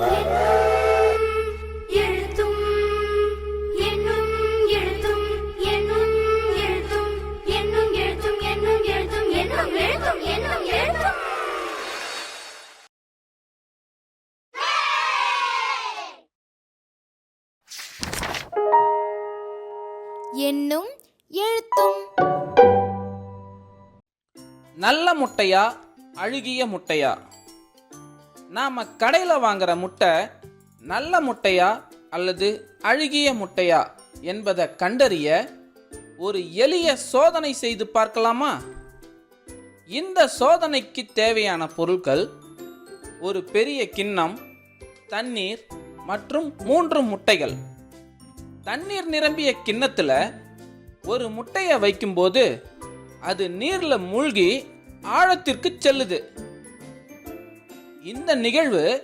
என்னும் என்னும் எழுத்தும் நல்ல முட்டையா அழுகிய முட்டையா? நாம் கடையில் வாங்குற முட்டை நல்ல முட்டையா அல்லது அழுகிய முட்டையா என்பதை கண்டறிய ஒரு எளிய சோதனை செய்து பார்க்கலாமா? இந்த சோதனைக்கு தேவையான பொருட்கள் ஒரு பெரிய கிண்ணம் தண்ணீர் மற்றும் மூன்று முட்டைகள். தண்ணீர் நிரம்பிய கிண்ணத்தில் ஒரு முட்டையை வைக்கும்போது அது நீரில் மூழ்கி ஆழத்திற்கு செல்லுது. இந்த நிகழ்வு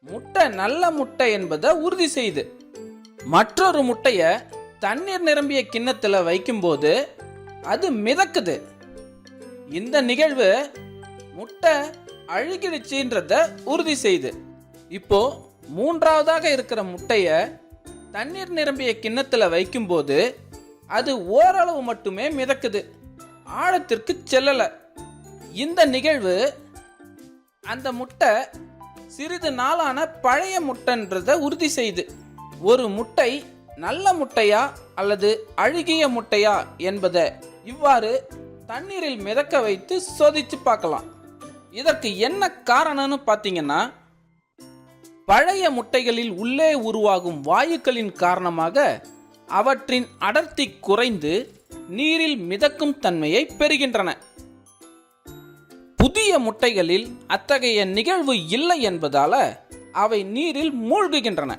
முட்டை நல்ல முட்டை என்பதை உறுதி செய்யுது மற்றொரு முட்டைய தண்ணீர் நிரம்பிய கிண்ணத்தில் வைக்கும்போது அது மிதக்குது. இந்த நிகழ்வு முட்டை அழுகிடுச்சுன்றத உறுதி செய்யுது இப்போ மூன்றாவதாக இருக்கிற முட்டைய தண்ணீர் நிரம்பிய கிண்ணத்தில் வைக்கும்போது அது ஓரளவு மட்டுமே மிதக்குது ஆழத்திற்கு செல்லல. இந்த நிகழ்வு அந்த முட்டை சிறிது நாளான பழைய முட்டைன்றத உறுதி செய்து ஒரு முட்டை நல்ல முட்டையா அல்லது அழுகிய முட்டையா என்பதை இவ்வாறு தண்ணீரில் மிதக்க வைத்து சோதித்து பார்க்கலாம். இதற்கு என்ன காரணம்னு பார்த்தீங்கன்னா பழைய முட்டைகளில் உள்ளே உருவாகும் வாயுக்களின் காரணமாக அவற்றின் அடர்த்தி குறைந்து நீரில் மிதக்கும் தன்மையை பெறுகின்றன. புதிய முட்டைகளில் அத்தகைய நிகழ்வு இல்லை என்பதால அவை நீரில் மூழ்குகின்றன.